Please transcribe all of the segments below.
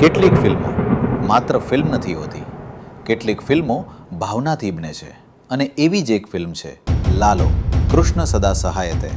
કેટલીક ફિલ્મો માત્ર ફિલ્મ નથી હોતી, કેટલીક ફિલ્મો ભાવનાથી બને છે. અને એવી જ એક ફિલ્મ છે, લાલો, કૃષ્ણ સદા સહાયતે.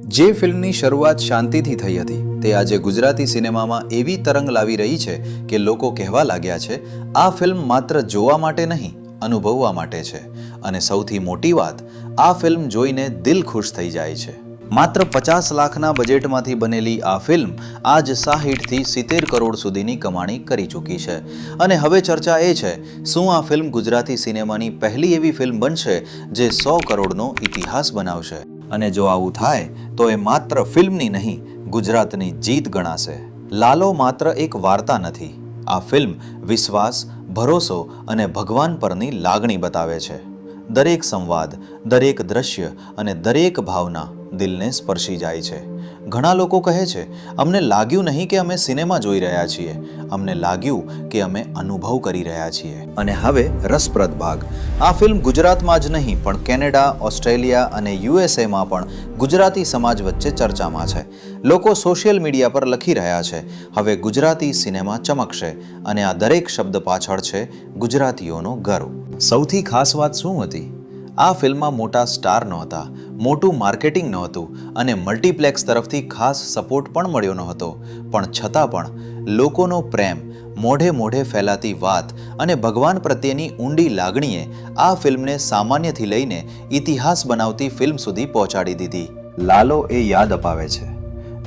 જે ફિલ્મની શરૂઆત શાંતિથી થઈ હતી, તે આજે ગુજરાતી સિનેમામાં એવી તરંગ લાવી રહી છે કે લોકો કહેવા લાગ્યા છે, આ ફિલ્મ માત્ર જોવા માટે નહીં, અનુભવવા માટે છે. અને સૌથી મોટી વાત, આ ફિલ્મ જોઈને દિલ ખુશ થઈ જાય છે. માત્ર પચાસ લાખના બજેટમાંથી બનેલી આ ફિલ્મ આજ સાહીઠથી સિત્તેર કરોડ સુધીની કમાણી કરી ચૂકી છે. અને હવે ચર્ચા એ છે, શું આ ફિલ્મ ગુજરાતી સિનેમાની પહેલી એવી ફિલ્મ બનશે જે સો કરોડનો ઇતિહાસ બનાવશે? અને જો આવું થાય, તો એ માત્ર ફિલ્મની નહીં, ગુજરાતની જીત ગણાશે. લાલો માત્ર એક વાર્તા નથી. આ ફિલ્મ વિશ્વાસ, ભરોસો અને ભગવાન પરની લાગણી બતાવે છે. દરેક સંવાદ દરેક દ્રશ્ય અને દરેક ભાવના દિલને સ્પર્શી જાય છે. ઘણા લોકો કહે છે, અમને લાગ્યું નહીં કે અમે સિનેમા જોઈ રહ્યા છીએ. અમને લાગ્યું કે અમે અનુભવ કરી રહ્યા છીએ. અને હવે રસપ્રદ ભાગ. આ ફિલ્મ ગુજરાતમાં જ નહીં, પણ કેનેડા, ઓસ્ટ્રેલિયા અને યુએસએમાં પણ ગુજરાતી સમાજ વચ્ચે ચર્ચામાં છે. લોકો સોશિયલ મીડિયા પર લખી રહ્યા છે, હવે ગુજરાતી સિનેમા ચમકશે. અને આ દરેક શબ્દ પાછળ છે ગુજરાતીઓનો ગર્વ. સૌથી ખાસ વાત શું હતી? આ ફિલ્મમાં મોટા સ્ટાર નહોતા. મોટું માર્કેટિંગ નહોતું અને મલ્ટીપ્લેક્સ તરફથી ખાસ સપોર્ટ પણ મળ્યો નહોતો. પણ છતાં પણ લોકોનો પ્રેમ, મોઢે મોઢે ફેલાતી વાત અને ભગવાન પ્રત્યેની ઊંડી લાગણીએ આ ફિલ્મને સામાન્યથી લઈને ઇતિહાસ બનાવતી ફિલ્મ સુધી પહોંચાડી દીધી. લાલો એ યાદ અપાવે છે.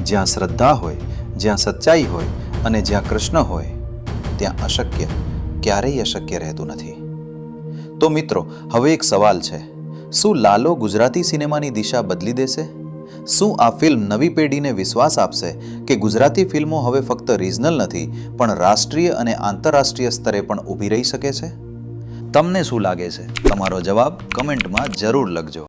જ્યાં શ્રદ્ધા હોય, જ્યાં સચ્ચાઈ હોય અને જ્યાં કૃષ્ણ હોય, ત્યાં અશક્ય ક્યારેય અશક્ય રહેતું નથી. તો મિત્રો, હવે એક સવાલ છે. શું લાલો ગુજરાતી સિનેમાની દિશા બદલી દેશે? શું આ ફિલ્મ નવી પેઢીને વિશ્વાસ આપશે કે ગુજરાતી ફિલ્મો હવે ફક્ત રિજનલ નથી, પણ રાષ્ટ્રીય અને આંતરરાષ્ટ્રીય સ્તરે પણ ઊભી રહી શકે છે? તમને શું લાગે છે? તમારો જવાબ કમેન્ટમાં જરૂર લખજો.